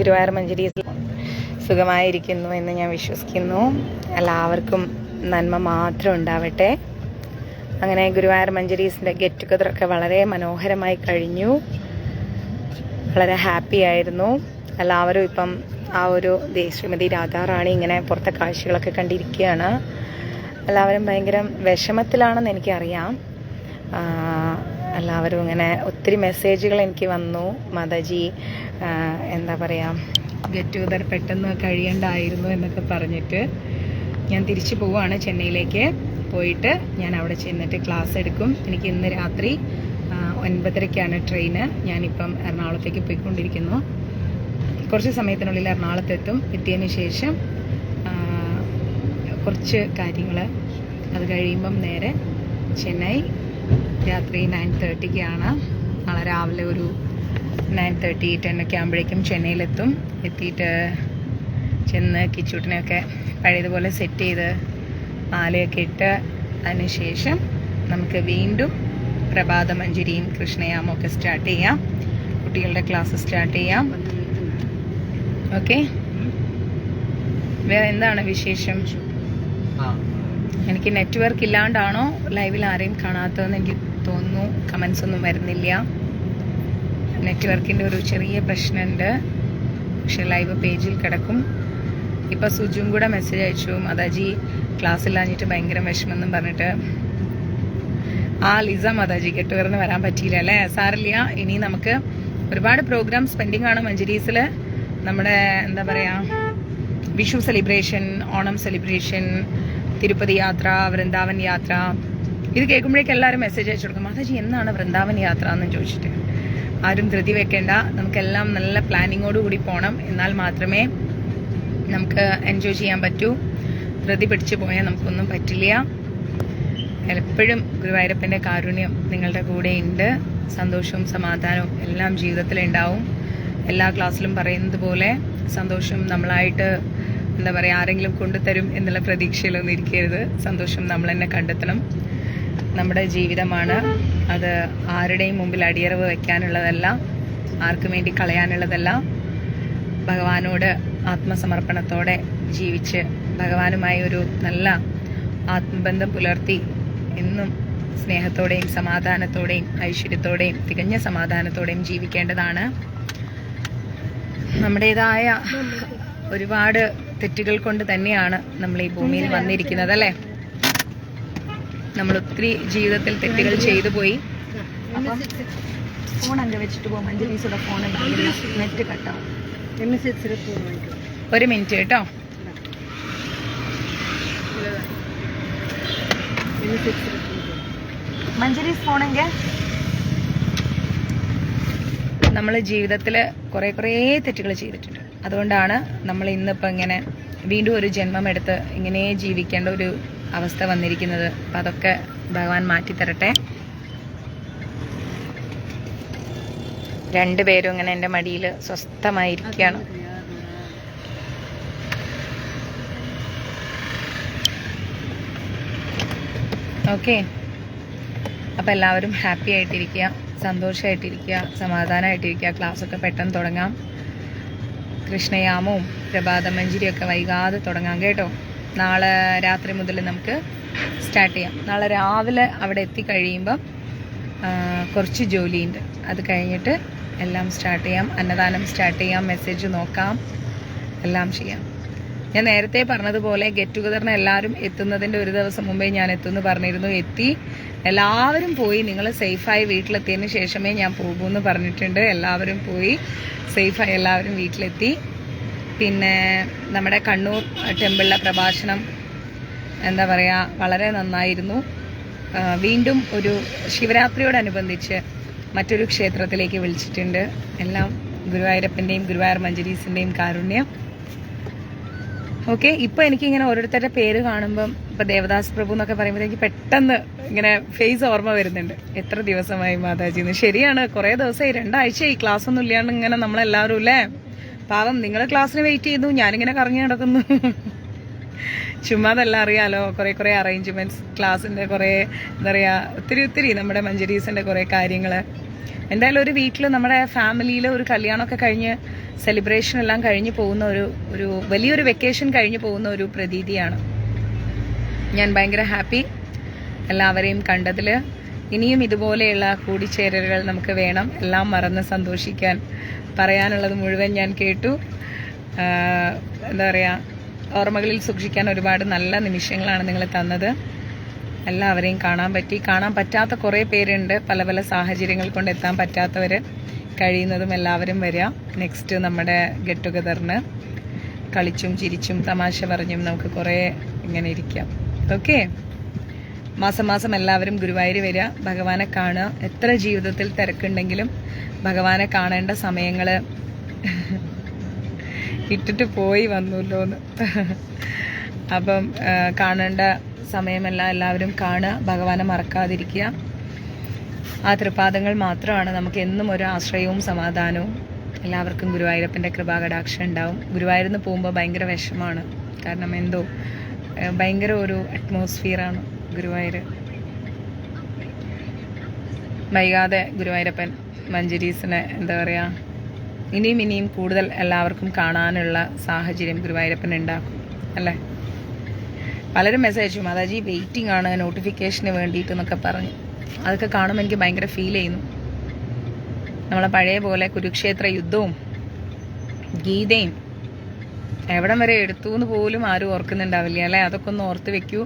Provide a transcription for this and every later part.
ഗുരുവായൂർ മഞ്ചേരി സുഖമായിരിക്കുന്നു എന്ന് ഞാൻ വിശ്വസിക്കുന്നു. എല്ലാവർക്കും നന്മ മാത്രം ഉണ്ടാവട്ടെ. അങ്ങനെ ഗുരുവായൂർ മഞ്ചേരീസിന്റെ ഗെറ്റ് ടുഗദറൊക്കെ വളരെ മനോഹരമായി കഴിഞ്ഞു. വളരെ ഹാപ്പി ആയിരുന്നു. എല്ലാവരും ഇപ്പം ആ ഒരു ശ്രീമതി രാധാറാണി ഇങ്ങനെ പുറത്തെ കാഴ്ചകളൊക്കെ കണ്ടിരിക്കുകയാണ്. എല്ലാവരും ഭയങ്കര വിഷമത്തിലാണെന്ന് എനിക്കറിയാം. എല്ലാവരും ഇങ്ങനെ ഒത്തിരി മെസ്സേജുകൾ എനിക്ക് വന്നു. മാതാജി എന്താ പറയുക ഗെറ്റ് ടുഗദർ പെട്ടെന്ന് കഴിയേണ്ടായിരുന്നു എന്നൊക്കെ പറഞ്ഞിട്ട് ഞാൻ തിരിച്ചു പോവുകയാണ് ചെന്നൈയിലേക്ക്. പോയിട്ട് ഞാൻ അവിടെ ചെന്നിട്ട് ക്ലാസ് എടുക്കും. എനിക്ക് ഇന്ന് രാത്രി ഒൻപതരയ്ക്കാണ് ട്രെയിന് ഞാനിപ്പം എറണാകുളത്തേക്ക് പോയിക്കൊണ്ടിരിക്കുന്നു. കുറച്ച് സമയത്തിനുള്ളിൽ എറണാകുളത്തെത്തും എത്തിയതിന് ശേഷം കുറച്ച് കാര്യങ്ങൾ അത് കഴിയുമ്പം നേരെ ചെന്നൈ രാത്രി നയൻ തേർട്ടിക്കാണ്. നാളെ രാവിലെ ഒരു നയൻ തേർട്ടി ടെൻ ഒക്കെ ആകുമ്പോഴേക്കും ചെന്നൈയിലെത്തും. എത്തിയിട്ട് ചെന്ന് കിച്ചൂട്ടിനെയൊക്കെ പഴയതുപോലെ സെറ്റ് ചെയ്ത് മാലയൊക്കെ ഇട്ട് അതിനുശേഷം നമുക്ക് വീണ്ടും പ്രഭാത മഞ്ജുരിയും കൃഷ്ണയാമം ഒക്കെ സ്റ്റാർട്ട് ചെയ്യാം. കുട്ടികളുടെ ക്ലാസ് സ്റ്റാർട്ട് ചെയ്യാം. ഓക്കെ വേറെ എന്താണ് വിശേഷം? എനിക്ക് നെറ്റ്വർക്ക് ഇല്ലാണ്ടാണോ? ലൈവിൽ ആരെയും കാണാത്തതെന്ന് എനിക്ക് തോന്നുന്നു കമൻസ് ഒന്നും വരുന്നില്ല. നെറ്റ്വർക്കിന്റെ ഒരു ചെറിയ പ്രശ്നമുണ്ട് പക്ഷെ ലൈവ് പേജിൽ കിടക്കും. ഇപ്പം സുജും കൂടെ മെസ്സേജ് അയച്ചു. മദാജി ക്ലാസ് ഇല്ലാഞ്ഞിട്ട് ഭയങ്കര വിഷമെന്നും പറഞ്ഞിട്ട്. ആ ലിസ മാതാജി കെട്ടുകയർന്ന് വരാൻ പറ്റിയില്ല അല്ലേ? സാറില്ല ഇനി നമുക്ക് ഒരുപാട് പ്രോഗ്രാംസ് പെൻഡിങ് ആണ് മഞ്ചരീസിൽ നമ്മുടെ എന്താ പറയുക വിഷു സെലിബ്രേഷൻ ഓണം സെലിബ്രേഷൻ തിരുപ്പതി യാത്ര വൃന്ദാവൻ യാത്ര ഇത് കേൾക്കുമ്പോഴേക്കും എല്ലാവരും മെസ്സേജ് അയച്ചു കൊടുക്കും. മാതാജി എന്നാണ് വൃന്ദാവൻ യാത്ര? എന്ന് ചോദിച്ചിട്ട്. ആരും ധൃതി വെക്കേണ്ട. നമുക്കെല്ലാം നല്ല പ്ലാനിങ്ങോട് കൂടി പോകണം എന്നാൽ മാത്രമേ നമുക്ക് എൻജോയ് ചെയ്യാൻ പറ്റൂ. ധൃതി പിടിച്ചു പോയാൽ നമുക്കൊന്നും പറ്റില്ല. എപ്പോഴും ഗുരുവായൂരപ്പന്റെ കാരുണ്യം നിങ്ങളുടെ കൂടെ ഉണ്ട്. സന്തോഷവും സമാധാനവും എല്ലാം ജീവിതത്തിൽ ഉണ്ടാവും. എല്ലാ ക്ലാസ്സിലും പറയുന്നത് പോലെ സന്തോഷം നമ്മളായിട്ട് എന്താ പറയുക ആരെങ്കിലും കൊണ്ടുതരും എന്നുള്ള പ്രതീക്ഷയിലൊന്നും ഇരിക്കരുത്. സന്തോഷം നമ്മൾ തന്നെ കണ്ടെത്തണം. നമ്മുടെ ജീവിതമാണ്. അത് ആരുടെയും മുമ്പിൽ അടിയറവ് വയ്ക്കാനുള്ളതല്ല ആർക്കും വേണ്ടി കളയാനുള്ളതല്ല. ഭഗവാനോട് ആത്മസമർപ്പണത്തോടെ ജീവിച്ച് ഭഗവാനുമായി ഒരു നല്ല ആത്മബന്ധം പുലർത്തി എന്നും സ്നേഹത്തോടെയും സമാധാനത്തോടെയും ഐശ്വര്യത്തോടെയും തികഞ്ഞ സമാധാനത്തോടെയും ജീവിക്കേണ്ടതാണ്. നമ്മുടേതായ ഒരുപാട് തെറ്റുകൾ കൊണ്ട് തന്നെയാണ് നമ്മൾ ഈ ഭൂമിയിൽ വന്നിരിക്കുന്നത് അല്ലേ? നമ്മൾ ഒത്തിരി ജീവിതത്തിൽ തെറ്റുകൾ ചെയ്തു പോയി. അപ്പം ഫോൺ അങ്ങ് വെച്ചിട്ട് പോകും. അഞ്ജലീസുടെ ഫോൺ നെറ്റ് കട്ടാവും ഒരു മിനിറ്റ് കേട്ടോ. നമ്മൾ ജീവിതത്തിൽ കുറേ കുറേ തെറ്റുകൾ ചെയ്തിട്ടുണ്ട്. അതുകൊണ്ടാണ് നമ്മൾ ഇന്നിപ്പോൾ ഇങ്ങനെ വീണ്ടും ഒരു ജന്മം എടുത്ത് ഇങ്ങനെ ജീവിക്കേണ്ട ഒരു അവസ്ഥ വന്നിരിക്കുന്നത്. അപ്പം അതൊക്കെ ഭഗവാൻ മാറ്റിത്തരട്ടെ. രണ്ടുപേരും ഇങ്ങനെ എന്റെ മടിയിൽ സ്വസ്ഥമായിരിക്കുകയാണ്. ഓക്കെ. അപ്പോൾ എല്ലാവരും ഹാപ്പി ആയിട്ടിരിക്കുക സന്തോഷമായിട്ടിരിക്കുക സമാധാനമായിട്ടിരിക്കുക. ക്ലാസ്സൊക്കെ പെട്ടെന്ന് തുടങ്ങാം. കൃഷ്ണയാമവും പ്രഭാതമഞ്ജരിയൊക്കെ വൈകാതെ തുടങ്ങാം കേട്ടോ. നാളെ രാത്രി മുതൽ നമുക്ക് സ്റ്റാർട്ട് ചെയ്യാം. നാളെ രാവിലെ അവിടെ എത്തിക്കഴിയുമ്പം കുറച്ച് ജോലിയുണ്ട്. അത് കഴിഞ്ഞിട്ട് എല്ലാം സ്റ്റാർട്ട് ചെയ്യാം. അന്നദാനം സ്റ്റാർട്ട് ചെയ്യാം. മെസ്സേജ് നോക്കാം. എല്ലാം ചെയ്യാം. ഞാൻ നേരത്തെ പറഞ്ഞതുപോലെ ഗെറ്റ് ടുഗദറിന് എല്ലാവരും എത്തുന്നതിന്റെ ഒരു ദിവസം മുമ്പേ ഞാൻ എത്തുമെന്ന് പറഞ്ഞിരുന്നു. എത്തി. എല്ലാവരും പോയി. നിങ്ങൾ സേഫായി വീട്ടിലെത്തിയതിന് ശേഷമേ ഞാൻ പോകൂ എന്ന് പറഞ്ഞിട്ടുണ്ട്. എല്ലാവരും പോയി. സേഫായി എല്ലാവരും വീട്ടിലെത്തി. പിന്നെ നമ്മുടെ കണ്ണൂർ ടെമ്പിളിലെ പ്രഭാഷണം എന്താ പറയുക വളരെ നന്നായിരുന്നു. വീണ്ടും ഒരു ശിവരാത്രിയോടനുബന്ധിച്ച് മറ്റൊരു ക്ഷേത്രത്തിലേക്ക് വിളിച്ചിട്ടുണ്ട്. എല്ലാം ഗുരുവായൂരപ്പന്റെയും ഗുരുവായൂർ മഞ്ജരീസിന്റെയും കാരുണ്യം. ഓക്കെ ഇപ്പോൾ എനിക്കിങ്ങനെ ഓരോരുത്തരുടെ പേര് കാണുമ്പം ഇപ്പോൾ ദേവദാസ് പ്രഭു എന്നൊക്കെ പറയുമ്പോൾ എനിക്ക് പെട്ടെന്ന് ഇങ്ങനെ ഫേസ് ഓർമ്മ വരുന്നുണ്ട്. എത്ര ദിവസമായി മാതാജി എന്ന്. ശരിയാണ് കുറേ ദിവസമായി. രണ്ടാഴ്ചയായി. ക്ലാസ് ഒന്നും ഇല്ലാണ്ട് ഇങ്ങനെ നമ്മളെല്ലാവരും അല്ലേ? പാവം നിങ്ങളെ ക്ലാസ്സിന് വെയിറ്റ് ചെയ്തു ഞാനിങ്ങനെ കറങ്ങി നടക്കുന്നു. ചുമ്മാതല്ല അറിയാലോ കുറെ കുറെ അറേഞ്ച്മെന്റ്സ് ക്ലാസ്സിന്റെ കുറെ എന്താ പറയാ ഒത്തിരി ഒത്തിരി നമ്മുടെ മഞ്ചരീസിന്റെ കുറെ കാര്യങ്ങൾ. എന്തായാലും ഒരു വീട്ടിൽ നമ്മുടെ ഫാമിലിയിൽ ഒരു കല്യാണമൊക്കെ കഴിഞ്ഞ് സെലിബ്രേഷൻ എല്ലാം കഴിഞ്ഞ് പോകുന്ന ഒരു ഒരു വലിയൊരു വെക്കേഷൻ കഴിഞ്ഞ് പോകുന്ന ഒരു പ്രതീതിയാണ്. ഞാൻ ഭയങ്കര ഹാപ്പി എല്ലാവരെയും കണ്ടതിൽ ഇനിയും ഇതുപോലെയുള്ള കൂടിച്ചേരലുകൾ നമുക്ക് വേണം. എല്ലാം മറന്ന് സന്തോഷിക്കാൻ. പറയാനുള്ളത് മുഴുവൻ ഞാൻ കേട്ടു. എന്താ പറയുക ഓർമ്മകളിൽ സൂക്ഷിക്കാൻ ഒരുപാട് നല്ല നിമിഷങ്ങളാണ് നിങ്ങൾ തന്നത്. എല്ലാവരെയും കാണാൻ പറ്റി. കാണാൻ പറ്റാത്ത കുറേ പേരുണ്ട്. പല പല സാഹചര്യങ്ങൾ കൊണ്ട് എത്താൻ പറ്റാത്തവർ കഴിയുന്നതും എല്ലാവരും വരിക. നെക്സ്റ്റ് നമ്മുടെ ഗെറ്റ് ടുഗദറിന് കളിച്ചും ചിരിച്ചും തമാശ പറഞ്ഞും നമുക്ക് കുറേ ഇങ്ങനെ ഇരിക്കാം. ഓക്കെ മാസം മാസം എല്ലാവരും ഗുരുവായൂർ വരിക. ഭഗവാനെ കാണുക. എത്ര ജീവിതത്തിൽ തിരക്കുണ്ടെങ്കിലും ഭഗവാനെ കാണേണ്ട സമയങ്ങൾ ഇട്ടിട്ട് പോയി വന്നല്ലോ എന്ന് അപ്പം കാണേണ്ട സമയമെല്ലാം എല്ലാവരും കാണുക. ഭഗവാനെ മറക്കാതിരിക്കുക. ആ തൃപാദങ്ങൾ മാത്രമാണ്. നമുക്ക് എന്നും ഒരു ആശ്രയവും സമാധാനവും എല്ലാവർക്കും ഗുരുവായൂരപ്പന്റെ കൃപാകടാക്ഷം ഉണ്ടാവും. ഗുരുവായൂരിൽ നിന്ന് പോകുമ്പോൾ ഭയങ്കര വിഷമാണ്. കാരണം എന്തോ ഭയങ്കര ഒരു അറ്റ്മോസ്ഫിയറാണ് ഗുരുവായൂർ. വൈകാതെ ഗുരുവായൂരപ്പൻ മഞ്ചരീസിനെ എന്താ പറയുക ഇനിയും ഇനിയും കൂടുതൽ എല്ലാവർക്കും കാണാനുള്ള സാഹചര്യം ഗുരുവായൂരപ്പൻ ഉണ്ടാക്കും അല്ലേ? പലരും മെസ്സേജ് അയച്ചു മാതാജി വെയിറ്റിംഗ് ആണ് നോട്ടിഫിക്കേഷന് വേണ്ടിയിട്ട് എന്നൊക്കെ പറഞ്ഞു. അതൊക്കെ കാണുമ്പോൾ എനിക്ക് ഭയങ്കര ഫീൽ ചെയ്യുന്നു. നമ്മളെ പഴയ പോലെ കുരുക്ഷേത്ര യുദ്ധവും ഗീതയും എവിടം വരെ എടുത്തു എന്ന് പോലും ആരും ഓർക്കുന്നുണ്ടാവില്ല അല്ലേ? അതൊക്കെ ഒന്ന് ഓർത്ത് വെക്കൂ.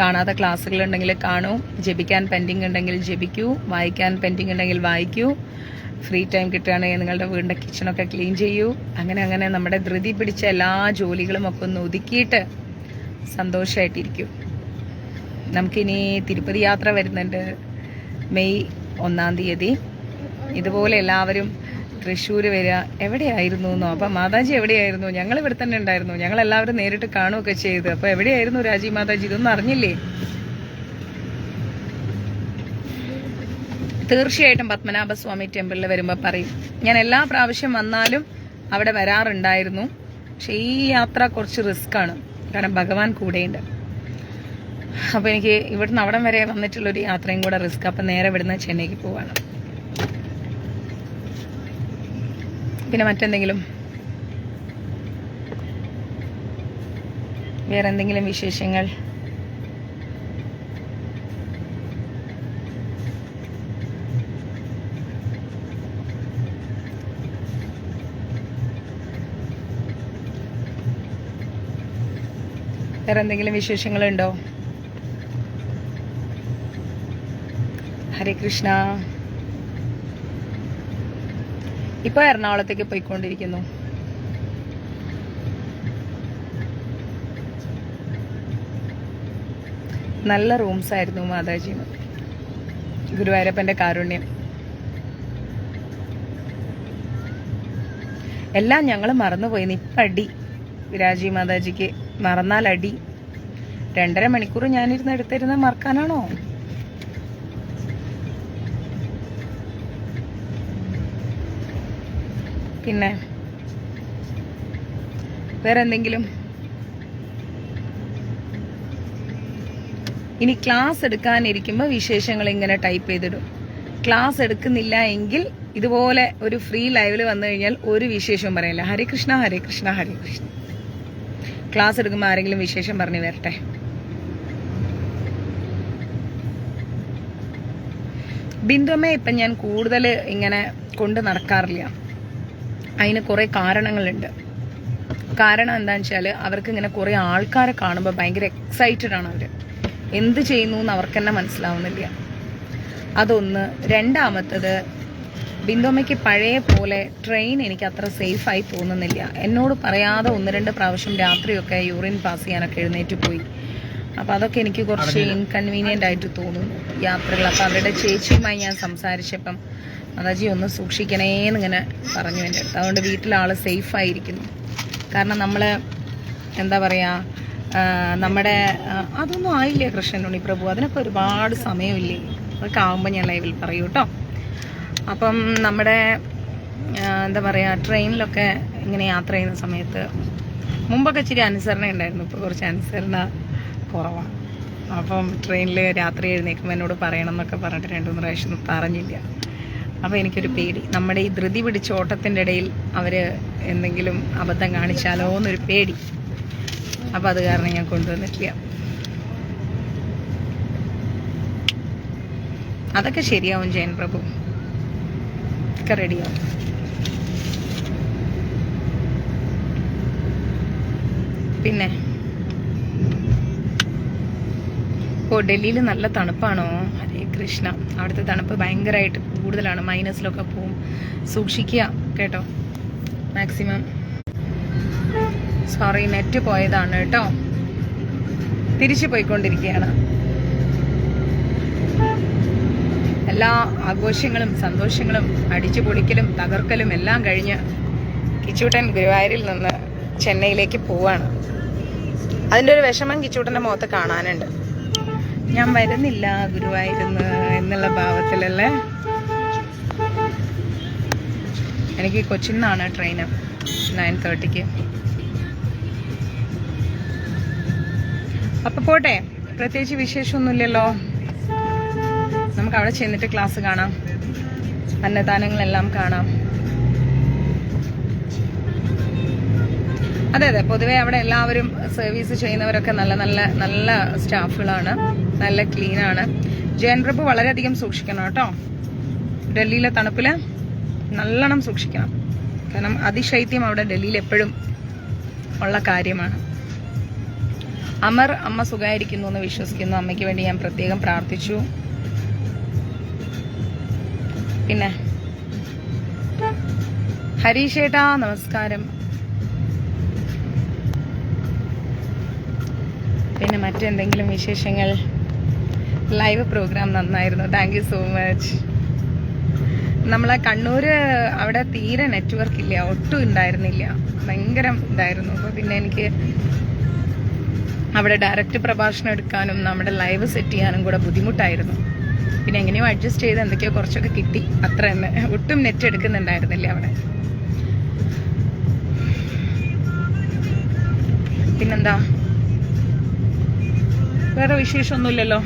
കാണാത്ത ക്ലാസ്സുകൾ ഉണ്ടെങ്കിൽ കാണൂ. ജപിക്കാൻ പെൻഡിങ് ഉണ്ടെങ്കിൽ ജപിക്കൂ. വായിക്കാൻ പെൻഡിങ് ഉണ്ടെങ്കിൽ വായിക്കൂ. ഫ്രീ ടൈം കിട്ടുകയാണെങ്കിൽ നിങ്ങളുടെ വീടിന്റെ കിച്ചണൊക്കെ ക്ലീൻ ചെയ്യൂ. അങ്ങനെ അങ്ങനെ നമ്മുടെ ധൃതി പിടിച്ച എല്ലാ ജോലികളും ഒക്കെ ഒന്ന് ഒതുക്കിയിട്ട് സന്തോഷമായിട്ടിരിക്കും നമുക്കിനി തിരുപ്പതി യാത്ര വരുന്നുണ്ട് മെയ് ഒന്നാം തീയതി. ഇതുപോലെ എല്ലാവരും തൃശ്ശൂർ വരിക. എവിടെയായിരുന്നു എന്നോ അപ്പം മാതാജി എവിടെയായിരുന്നു? ഞങ്ങൾ ഇവിടെ തന്നെ ഉണ്ടായിരുന്നു. ഞങ്ങൾ എല്ലാവരും നേരിട്ട് കാണുകയൊക്കെ ചെയ്ത്. അപ്പോൾ എവിടെയായിരുന്നു രാജി മാതാജി? ഇതൊന്നും അറിഞ്ഞില്ലേ? തീർച്ചയായിട്ടും പത്മനാഭസ്വാമി ടെമ്പിളിൽ വരുമ്പോൾ പറയും. ഞാൻ എല്ലാ പ്രാവശ്യം വന്നാലും അവിടെ വരാറുണ്ടായിരുന്നു. പക്ഷെ ഈ യാത്ര കുറച്ച് റിസ്ക് ആണ്. കാരണം ഭഗവാൻ കൂടെയുണ്ട്. അപ്പോൾ എനിക്ക് ഇവിടുന്ന് അവിടം വരെ വന്നിട്ടുള്ള ഒരു യാത്രയും കൂടെ റിസ്ക് അപ്പം നേരെ ഇവിടുന്ന് ചെന്നൈക്ക് പോവാണ്. പിന്നെ മറ്റെന്തെങ്കിലും? വേറെ എന്തെങ്കിലും വിശേഷങ്ങൾ? വേറെ എന്തെങ്കിലും വിശേഷങ്ങളുണ്ടോ? ഹരേ കൃഷ്ണ. ഇപ്പൊ എറണാകുളത്തേക്ക് പോയിക്കൊണ്ടിരിക്കുന്നു. നല്ല റൂംസ് ആയിരുന്നു മാതാജി. ഗുരുവായൂരപ്പന്റെ കാരുണ്യം. എല്ലാം ഞങ്ങൾ മറന്നുപോയി. ഇപ്പം അടി. രാജി മാതാജിക്ക് മറന്നാൽ അടി രണ്ടര മണിക്കൂർ ഞാനിരുന്ന് എടുത്തിരുന്ന മറക്കാനാണോ? പിന്നെ വേറെ എന്തെങ്കിലും ഇനി ക്ലാസ് എടുക്കാനിരിക്കുമ്പോൾ വിശേഷങ്ങൾ ഇങ്ങനെ ടൈപ്പ് ചെയ്തിടും. ക്ലാസ് എടുക്കുന്നില്ല എങ്കിൽ ഇതുപോലെ ഒരു ഫ്രീ ലൈവിൽ വന്നു കഴിഞ്ഞാൽ ഒരു വിശേഷവും പറയില്ല. ഹരേ കൃഷ്ണ ഹരേ കൃഷ്ണ ഹരേ കൃഷ്ണ. ക്ലാസ് എടുക്കുമ്പോൾ ആരെങ്കിലും വിശേഷം പറഞ്ഞു വരട്ടെ? ബിന്ദുമ്മ ഇപ്പം ഞാൻ കൂടുതൽ ഇങ്ങനെ കൊണ്ട് നടക്കാറില്ല. അതിന് കുറേ കാരണങ്ങളുണ്ട്. കാരണം എന്താണെന്ന് വെച്ചാൽ അവർക്ക് ഇങ്ങനെ കുറേ ആൾക്കാരെ കാണുമ്പോൾ ഭയങ്കര എക്സൈറ്റഡ് ആണ് അവർ എന്ത് ചെയ്യുന്നു എന്ന് അവർക്ക് തന്നെ മനസ്സിലാവുന്നില്ല. അതൊന്ന്. രണ്ടാമത്തത് ബിന്ദുമ്മയ്ക്ക് പഴയ പോലെ ട്രെയിൻ എനിക്ക് അത്ര സേഫായി തോന്നുന്നില്ല എന്നോട് പറയാതെ ഒന്ന് രണ്ട് പ്രാവശ്യം രാത്രിയൊക്കെ യൂറിൻ പാസ് ചെയ്യാനൊക്കെ എഴുന്നേറ്റ് പോയി. അപ്പോൾ അതൊക്കെ എനിക്ക് കുറച്ച് ഇൻകൺവീനിയന്റ് ആയിട്ട് തോന്നും യാത്രകൾ. അപ്പോൾ അവരുടെ ചേച്ചിയുമായി ഞാൻ സംസാരിച്ചപ്പം മാതാജി ഒന്ന് സൂക്ഷിക്കണേ ഇങ്ങനെ പറഞ്ഞു എന്റെ അടുത്ത്. അതുകൊണ്ട് വീട്ടിലാൾ സേഫായിരിക്കുന്നു കാരണം നമ്മൾ എന്താ പറയുക നമ്മുടെ അതൊന്നും ആയില്ല കൃഷ്ണൻ ഉണ്ണി പ്രഭു? അതിനൊക്കെ ഒരുപാട് സമയമില്ലേ? അതൊക്കെ ആകുമ്പോൾ ഞാൻ ലൈവിൽ പറയൂ കേട്ടോ അപ്പം നമ്മുടെ എന്താ പറയുക ട്രെയിനിലൊക്കെ ഇങ്ങനെ യാത്ര ചെയ്യുന്ന സമയത്ത് മുമ്പൊക്കെ ഇച്ചിരി അനുസരണ ഉണ്ടായിരുന്നു ഇപ്പോൾ കുറച്ച് അനുസരണ കുറവാണ് അപ്പം ട്രെയിനിൽ രാത്രി എഴുന്നേൽക്കുമ്പോൾ എന്നോട് പറയണം എന്നൊക്കെ പറഞ്ഞിട്ട് രണ്ട് മൂന്ന് പ്രാവശ്യം പറഞ്ഞില്ല. അപ്പോൾ എനിക്കൊരു പേടി. നമ്മുടെ ഈ ധൃതി പിടിച്ച ഓട്ടത്തിന്റെ ഇടയിൽ അവർ എന്തെങ്കിലും അബദ്ധം കാണിച്ചാലോ എന്നൊരു പേടി. അപ്പോൾ അത് കാരണം ഞാൻ കൊണ്ടുവന്നിട്ടില്ല. അതൊക്കെ ശരിയാവും ജയൻ പ്രഭു. ഒക്കെ റെഡിയാവും. പിന്നെ ഓ ഡൽഹിയിൽ നല്ല തണുപ്പാണോ? ഹരേ കൃഷ്ണ. അവിടുത്തെ തണുപ്പ് ഭയങ്കരമായിട്ട് കൂടുതലാണ്. മൈനസിലൊക്കെ പോവും. സൂക്ഷിക്കുക കേട്ടോ. മാക്സിമം. സോറി നെറ്റ് പോയതാണ് കേട്ടോ. തിരിച്ചു പോയിക്കൊണ്ടിരിക്കുകയാണ്. എല്ലാ ആഘോഷങ്ങളും സന്തോഷങ്ങളും അടിച്ചു പൊളിക്കലും തകർക്കലും എല്ലാം കഴിഞ്ഞ് കിച്ചൂട്ടൻ ഗുരുവായൂരിൽ നിന്ന് ചെന്നൈയിലേക്ക് പോവാണ്. അതിന്റെ ഒരു വിഷമം കിച്ചൂട്ടന്റെ മുഖത്ത് കാണാനുണ്ട്. ഞാൻ വരുന്നില്ല ഗുരുവായിരുന്നു എന്നുള്ള ഭാവത്തിലല്ലേ? എനിക്ക് കൊച്ചിൻ നിന്നാണ് ട്രെയിന് നയൻ തേർട്ടിക്ക്. അപ്പൊ പോട്ടെ പ്രത്യേകിച്ച് വിശേഷമൊന്നുമില്ലല്ലോ. നമുക്ക് അവിടെ ചെന്നിട്ട് ക്ലാസ് കാണാം. അന്നദാനങ്ങളെല്ലാം കാണാം. അതെ അതെ പൊതുവെ അവിടെ എല്ലാവരും സർവീസ് ചെയ്യുന്നവരൊക്കെ നല്ല നല്ല നല്ല സ്റ്റാഫുകളാണ് നല്ല ക്ലീൻ ആണ്. പ്രഭു വളരെയധികം സൂക്ഷിക്കണം കേട്ടോ. ഡൽഹിയിലെ തണുപ്പിൽ നല്ലോണം സൂക്ഷിക്കണം. കാരണം അതിശൈത്യം അവിടെ ഡൽഹിയിൽ എപ്പോഴും ഉള്ള കാര്യമാണ്. അമർ അമ്മ സുഖമായിരിക്കുന്നു എന്ന് വിശ്വസിക്കുന്നു. അമ്മയ്ക്ക് വേണ്ടി ഞാൻ പ്രത്യേകം പ്രാർത്ഥിച്ചു. പിന്നെ ഹരീഷേട്ടാ നമസ്കാരം. പിന്നെ മറ്റെന്തെങ്കിലും വിശേഷങ്ങൾ? ലൈവ് പ്രോഗ്രാം നന്നായിരുന്നു. താങ്ക് യു സോ മച്ച് നമ്മളെ കണ്ണൂര് അവിടെ തീരെ നെറ്റ്വർക്ക് ഇല്ല. ഒട്ടും ഉണ്ടായിരുന്നില്ല. ഭയങ്കര ഇതായിരുന്നു. അപ്പോൾ പിന്നെ എനിക്ക് അവിടെ ഡയറക്റ്റ് പ്രഭാഷണം എടുക്കാനും നമ്മുടെ ലൈവ് സെറ്റ് ചെയ്യാനും കൂടെ ബുദ്ധിമുട്ടായിരുന്നു. പിന്നെ എങ്ങനെയോ അഡ്ജസ്റ്റ് ചെയ്ത് എന്തൊക്കെയോ കുറച്ചൊക്കെ കിട്ടി. അത്ര തന്നെ. ഒട്ടും നെറ്റ് എടുക്കുന്നുണ്ടായിരുന്നില്ല അവിടെ. പിന്നെന്താ? വേറെ വിശേഷമൊന്നുമില്ലല്ലോ?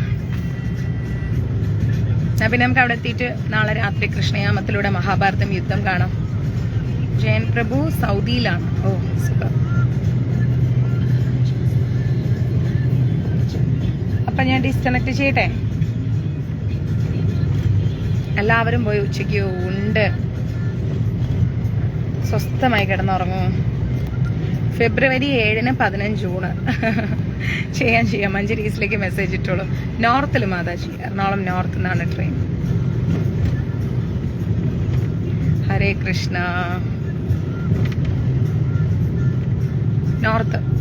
എന്നാ പിന്നെ നമുക്ക് അവിടെ എത്തിയിട്ട് നാളെ രാത്രി കൃഷ്ണയാമത്തിലൂടെ മഹാഭാരതം യുദ്ധം കാണാം. ജയൻ പ്രഭു സൗദിയിലാണ്. ഓ സൂപ്പർ അപ്പൊ ഞാൻ ഡിസ്കണക്ട് ചെയ്യട്ടെ? എല്ലാവരും പോയി ഉച്ചയ്ക്ക് ഉണ്ട്. സ്വസ്ഥമായി കിടന്നുറങ്ങും. ഫെബ്രുവരി ഏഴിന് പതിനഞ്ച് ജൂണ്. ചെയ്യാൻ ചെയ്യാം. മഞ്ചരീസിലേക്ക് മെസ്സേജ് ഇട്ടോളൂ. നോർത്തിൽ മാതാജി എറണാകുളം നോർത്ത് നിന്നാണ് ട്രെയിൻ ഹരേ കൃഷ്ണ. നോർത്ത്.